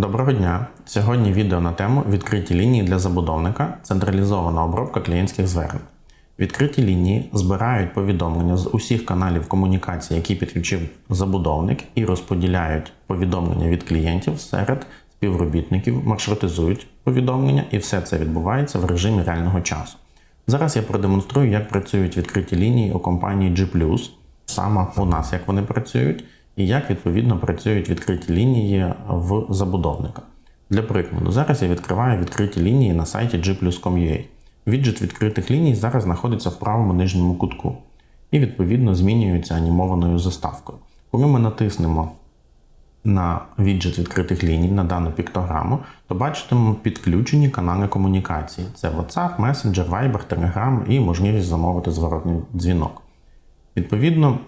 Доброго дня! Сьогодні відео на тему відкриті лінії для забудовника, централізована обробка клієнтських звернень. Відкриті лінії збирають повідомлення з усіх каналів комунікації, які підключив забудовник, і розподіляють повідомлення від клієнтів серед співробітників, маршрутизують повідомлення, і все це відбувається в режимі реального часу. Зараз я продемонструю, як працюють відкриті лінії у компанії G+, саме у нас, як вони працюють, і як відповідно працюють відкриті лінії в забудовника. Для прикладу, зараз я відкриваю відкриті лінії на сайті gplus.com.ua. Віджит відкритих ліній зараз знаходиться в правому нижньому кутку і відповідно змінюється анімованою заставкою. Коли ми натиснемо на віджит відкритих ліній на дану піктограму, то бачитимемо підключені канали комунікації: це WhatsApp, Messenger, Viber, Telegram і можливість замовити зворотний дзвінок. Відповідно,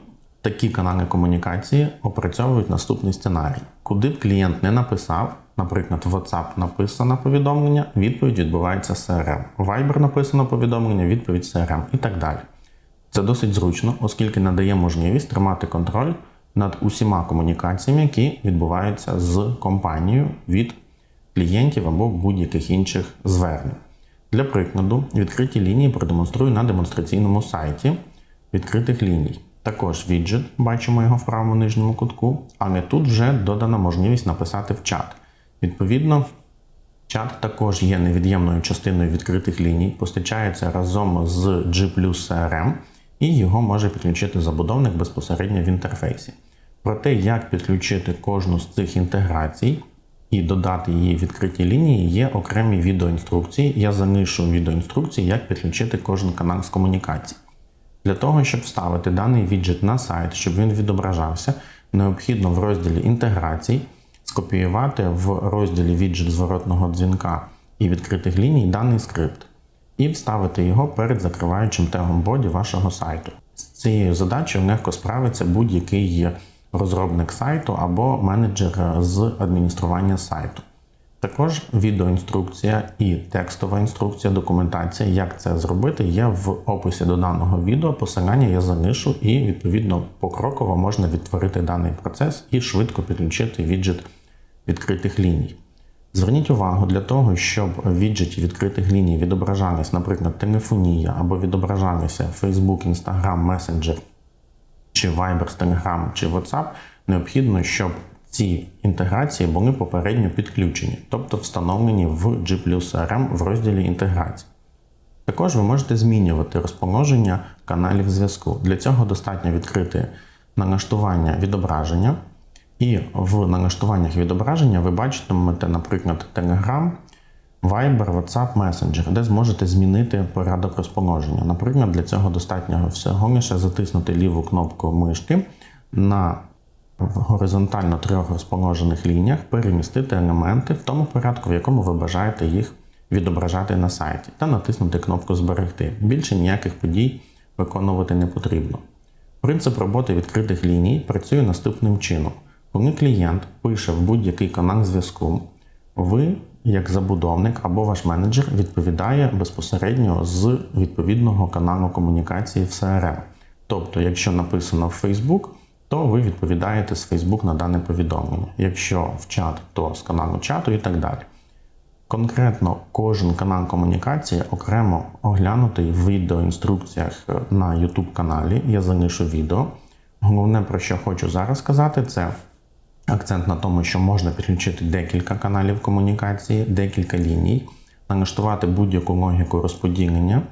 такі канали комунікації опрацьовують наступний сценарій. Куди б клієнт не написав, наприклад, в WhatsApp написано повідомлення, відповідь відбувається CRM. Viber написано повідомлення, відповідь CRM і так далі. Це досить зручно, оскільки надає можливість тримати контроль над усіма комунікаціями, які відбуваються з компанією від клієнтів або будь-яких інших звернень. Для прикладу, відкриті лінії продемонструю на демонстраційному сайті відкритих ліній. Також віджит, бачимо його в правому нижньому кутку, але тут вже додана можливість написати в чат. Відповідно, чат також є невід'ємною частиною відкритих ліній, постачається разом з G CRM і його може підключити забудовник безпосередньо в інтерфейсі. Про те, як підключити кожну з цих інтеграцій і додати її в відкриті лінії, є окремі відеоінструкції. Я залишу відеоінструкції, як підключити кожен канал з комунікації. Для того, щоб вставити даний віджит на сайт, щоб він відображався, необхідно в розділі інтеграцій скопіювати в розділі віджит зворотного дзвінка і відкритих ліній даний скрипт і вставити його перед закриваючим тегом боді вашого сайту. З цією задачею легко справиться будь-який розробник сайту або менеджер з адміністрування сайту. Також відеоінструкція і текстова інструкція, документація, як це зробити, є в описі до даного відео. Посилання я залишу і, відповідно, покроково можна відтворити даний процес і швидко підключити віджит відкритих ліній. Зверніть увагу для того, щоб віджиті відкритих ліній відображалась, наприклад, телефонія або відображалися Facebook, Instagram, Messenger, чи Viber, Telegram, чи WhatsApp, необхідно, щоб ці інтеграції були попередньо підключені, тобто встановлені в G CRM в розділі інтеграції. Також ви можете змінювати розположення каналів зв'язку. Для цього достатньо відкрити налаштування відображення. І в налаштуваннях відображення ви бачитимете, наприклад, Telegram, Viber, WhatsApp, Messenger, де зможете змінити порядок розположення. Наприклад, для цього достатньо всього лише затиснути ліву кнопку мишки на горизонтально трьох розположених лініях, перемістити елементи в тому порядку, в якому ви бажаєте їх відображати на сайті, та натиснути кнопку Зберегти. Більше ніяких подій виконувати не потрібно. Принцип роботи відкритих ліній працює наступним чином. Коли клієнт пише в будь-який канал зв'язку, ви, як забудовник або ваш менеджер, відповідає безпосередньо з відповідного каналу комунікації в CRM. Тобто, якщо написано в Facebook, то ви відповідаєте з Facebook на дане повідомлення. Якщо в чат, то з каналу чату і так далі. Конкретно кожен канал комунікації окремо оглянутий в відеоінструкціях на YouTube каналі. Я залишу відео. Головне, про що хочу зараз сказати, це акцент на тому, що можна підключити декілька каналів комунікації, декілька ліній, налаштувати будь-яку логіку розподілення.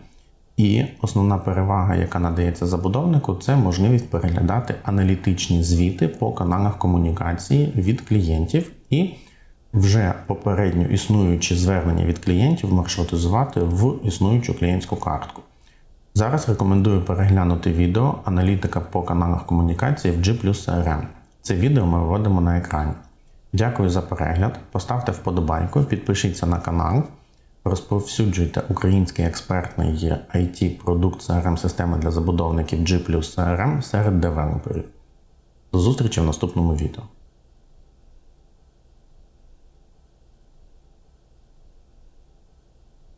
І основна перевага, яка надається забудовнику, це можливість переглядати аналітичні звіти по каналах комунікації від клієнтів і вже попередньо існуючі звернення від клієнтів маршрутизувати в існуючу клієнтську картку. Зараз рекомендую переглянути відео аналітика по каналах комунікації в G CRM. Це відео ми виводимо на екрані. Дякую за перегляд. Поставте вподобайку, підпишіться на канал, розповсюджуйте український експертний it продукт crm системи для забудовників G CRM серед девелоперів. До зустрічі в наступному відео.